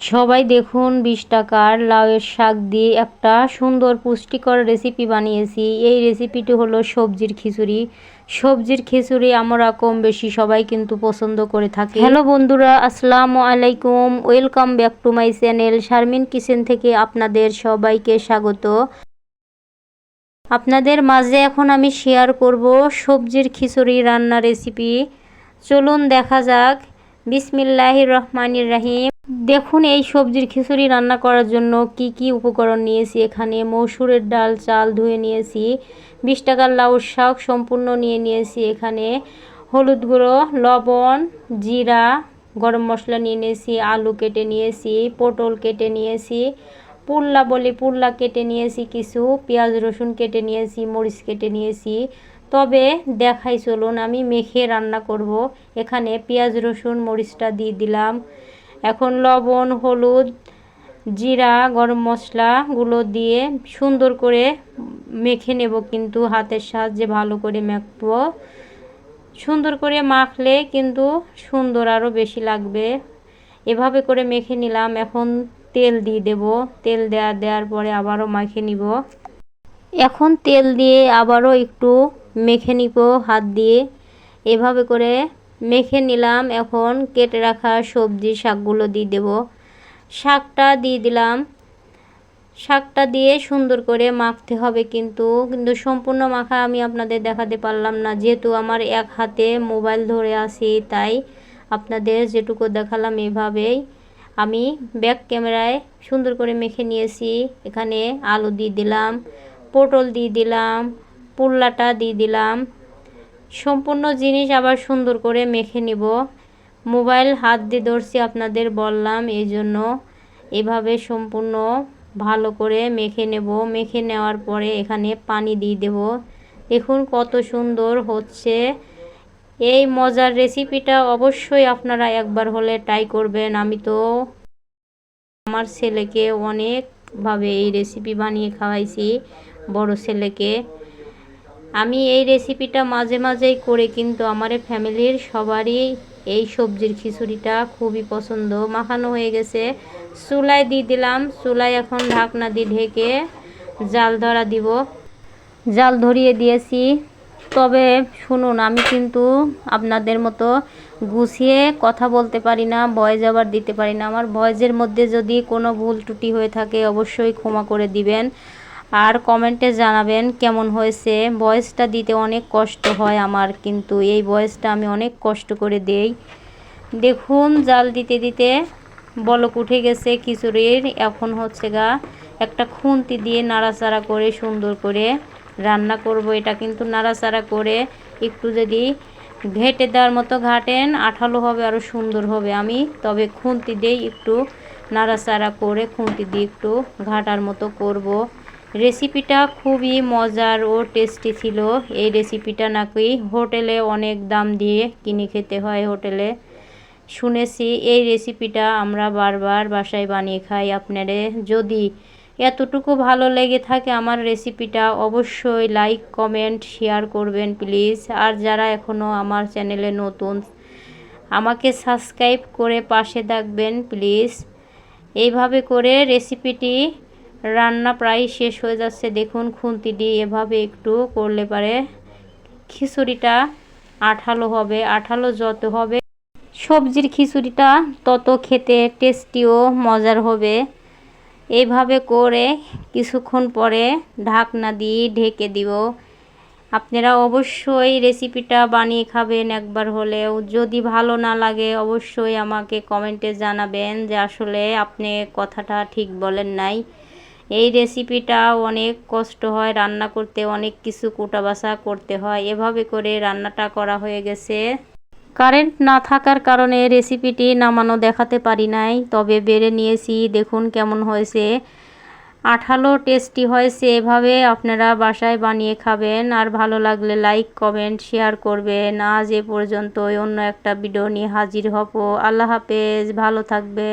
সবাই দেখুন, বিশ টাকার লাউয়ের শাক দিয়ে একটা সুন্দর পুষ্টিকর রেসিপি বানিয়েছি। এই রেসিপিটি হলো সবজির খিচুড়ি। সবজির খিচুড়ি আমরা কম বেশি সবাই কিন্তু পছন্দ করে থাকি। হ্যালো বন্ধুরা, আসসালামু আলাইকুম। Welcome back to my channel Sharmin kitchen থেকে আপনাদের সবাইকে স্বাগত। আপনাদের মাঝে এখন আমি শেয়ার করব সবজির খিচুড়ি রান্না রেসিপি চলুন দেখা যাক। বিসমিল্লাহ রহমানির রাহিম। দেখুন এই সবজির খিচুড়ি রান্না করার জন্য কি কি উপকরণ নিয়েছি এখানে, মসুরের ডাল, চাল ধুয়ে নিয়েছি, বিশ টাকার লাউ শাক সম্পূর্ণ নিয়ে নিয়েছি এখানে, হলুদ গুঁড়ো, লবণ, জিরা, গরম মশলা নিয়ে নিয়েছি, আলু কেটে নিয়েছি, পটল কেটে নিয়েছি পুল্লা বলি পুল্লা কেটে নিয়েছি কিছু, পেঁয়াজ, রসুন কেটে নিয়েছি, মরিচ কেটে নিয়েছি। তবে দেখাই চলুন আমি মেখে রান্না করব। এখানে পেঁয়াজ, রসুন, মরিচটা দিয়ে দিলাম। এখন লবণ, হলুদ, জিরা, গরম মশলাগুলো দিয়ে সুন্দর করে মেখে নেব কিন্তু হাতের সাহায্যে ভালো করে মাখবো। সুন্দর করে মাখলে কিন্তু সুন্দর আরও বেশি লাগবে। এভাবে করে মেখে নিলাম, এখন তেল দিয়ে দেব। তেল দেয়া, দেওয়ার পরে আবারও মাখে নিব। এখন তেল দিয়ে আবারও একটু মেখে নিব হাত দিয়ে। এভাবে করে মেখে নিলাম, এখন কেটে রাখা সবজি শাকগুলো দিয়ে দেব। শাকটা দিয়ে দিলাম। শাকটা দিয়ে সুন্দর করে মাখতে হবে কিন্তু কিন্তু সম্পূর্ণ মাখা আমি আপনাদের দেখাতে পারলাম না। যেহেতু আমার এক হাতে মোবাইল ধরে আছি, তাই আপনাদের যেটুকু দেখালাম এভাবেই আমি ব্যাক ক্যামেরায় সুন্দর করে মেখে নিয়েছি। এখানে আলু দিয়ে দিলাম, পটল দিয়ে দিলাম পুল্লাটা দিয়ে দিলাম। সম্পূর্ণ জিনিস আবার সুন্দর করে মেখে নিব। মোবাইল হাত দিয়ে ধরছি আপনাদের বললাম এই জন্য এভাবে সম্পূর্ণ ভালো করে মেখে নেব। মেখে নেওয়ার পরে এখানে পানি দিয়ে দেব। দেখুন কত সুন্দর হচ্ছে। এই মজার রেসিপিটা অবশ্যই আপনারা একবার হলে ট্রাই করবেন। আমি তো আমার ছেলেকে অনেকভাবে এই রেসিপি বানিয়ে খাওয়াইছি, বড় ছেলেকে। আমি এই রেসিপিটা মাঝে মাঝেই করে কিন্তু আমার ফ্যামিলির সবারই এই সবজির খিচুড়িটা খুবই পছন্দ। মাখানো হয়ে গেছে। চুলায় দিয়ে দিলাম। চুলায় এখন ঢাকনা দিয়ে ঢেকে জাল ধরা দিব। জাল ধরিয়ে দিয়েছি। তবে শুনুন, আমি কিন্তু আপনাদের মতো গুছিয়ে কথা বলতে পারি না, ভয়েস আবার দিতে পারি না। আমার ভয়েসের মধ্যে যদি কোনো ভুল ত্রুটি হয়ে থাকে, অবশ্যই ক্ষমা করে দিবেন। আর কমেন্টে জানাবেন কেমন হয়েছে। ভয়েসটা দিতে অনেক কষ্ট হয় আমার, কিন্তু এই ভয়েসটা আমি অনেক কষ্ট করে দেই। দেখুন, জাল দিতে দিতে বলক উঠে গেছে খিচুড়ির। এখন হচ্ছে গা একটা খুন্তি দিয়ে নাড়াচাড়া করে সুন্দর করে রান্না করব। এটা কিন্তু নাড়াচাড়া করে একটু যদি ঘেটে দেওয়ার মতো ঘাটেন, আঠালো হবে আরও সুন্দর হবে। আমি তবে খুন্তি দিয়েই একটু নাড়াচাড়া করে খুন্তি দিয়ে একটু ঘাটার মতো করব। রেসিপিটা খুবই মজার ও টেস্টি ছিল। এই রেসিপিটা নাকি হোটেলে অনেক দাম দিয়ে কিনে খেতে হয় হোটেলে। শুনেছি এই রেসিপিটা আমরা বারবার বাসায় বানিয়ে খাই। আপনারে যদি এতটুকু ভালো লেগে থাকে আমার রেসিপিটা অবশ্যই লাইক, কমেন্ট, শেয়ার করবেন প্লিজ। আর যারা এখনও আমার চ্যানেলে নতুন, আমাকে সাবস্ক্রাইব করে পাশে থাকবেন প্লিজ। এইভাবে করে রেসিপিটি রান্না প্রায় শেষ হয়ে যাচ্ছে। দেখুন খুন্তি দিয়ে এভাবে একটু করলে পারে খিচুড়িটা আঠালো হবে, আঠালো যত হবে। সবজির খিচুড়িটা তত খেতে টেস্টিও, মজার হবে। এইভাবে করে কিছুক্ষণ পরে ঢাকনা দিয়ে ঢেকে দিব। আপনারা অবশ্যই রেসিপিটা বানিয়ে খাবেন একবার হলেও। যদি ভালো না লাগে, অবশ্যই আমাকে কমেন্টে জানাবেন যে আসলে আপনি কথাটা ঠিক বলেন নাই। এই রেসিপিটা অনেক কষ্ট হয় রান্না করতে, অনেক কিছু কোটা বাসা করতে হয়। এভাবে করে রান্নাটা করা হয়ে গেছে। কারেন্ট না থাকার কারণে রেসিপিটি নামানো দেখাতে পারি নাই, তবে বেড়ে নিয়েছি। দেখুন কেমন হয়েছে। আঠালো টেস্টি হয়েছে। এভাবে আপনারা বাসায় বানিয়ে খাবেন। আর ভালো লাগলে লাইক কমেন্ট শেয়ার করবেন। আজ এ পর্যন্ত অন্য একটা ভিডিও নিয়ে হাজির হব। আল্লাহ হাফেজ। ভালো থাকবে